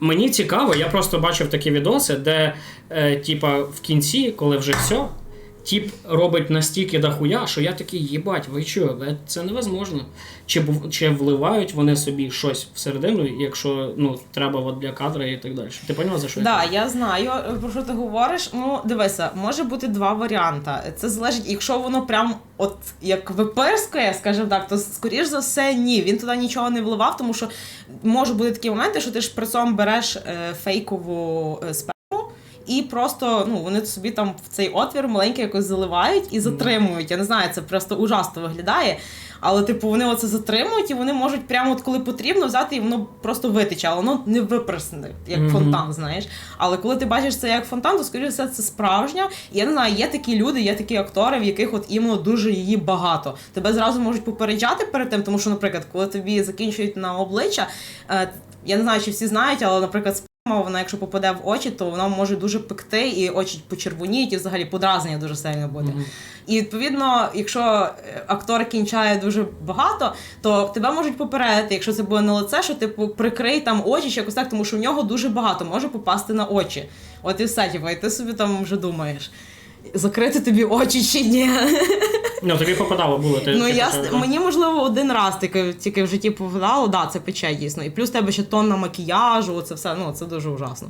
Мені цікаво, я просто бачив такі відоси, де, е, типа, в кінці, коли вже все, тіп робить настільки дохуя, що я такий, їбать, ви що, ви- це невозможно. Чи, чи вливають вони собі щось всередину, якщо ну, треба от для кадра і так далі. Ти поняла, за що я Да, я знаю, е, про що ти говориш. Ну, дивися, може бути два варіанти. Це залежить, якщо воно прям от як випирскає, скажімо так, то скоріш за все ні. Він туди нічого не вливав, тому що можуть бути такі моменти, що ти ж при цьому береш е, фейкову е. І просто ну вони собі там в цей отвір маленький якось заливають і затримують. Я не знаю, це просто ужасно виглядає. Але, типу, вони оце затримують, і вони можуть прямо от коли потрібно взяти, і воно просто витече, але воно не випресне, як Мгм. фонтан, знаєш. Але коли ти бачиш це як фонтан, то скоріше все це справжня. І я не знаю, є такі люди, є такі актори, в яких от іменно дуже її багато. Тебе зразу можуть попереджати перед тим, тому що, наприклад, коли тобі закінчують на обличчя, е, я не знаю, чи всі знають, але, наприклад, вона, якщо попаде в очі, то вона може дуже пекти, і очі почервоніють, і взагалі подразнення дуже сильно буде. Мгм. І відповідно, якщо е, актор кінчає дуже багато, то тебе можуть попередити, якщо це буде на лице, що типу прикрий там очі чи якось так, тому що в нього дуже багато може попасти на очі. От і все, типу, і ти собі там вже думаєш. Закрити тобі очі чи ні? Ну, тобі попадало було. Ти, ну ти я почав, мені можливо один раз тільки, тільки в житті попадало, да, це пече дійсно. І плюс в тебе ще тонна макіяжу, це все, ну це дуже ужасно.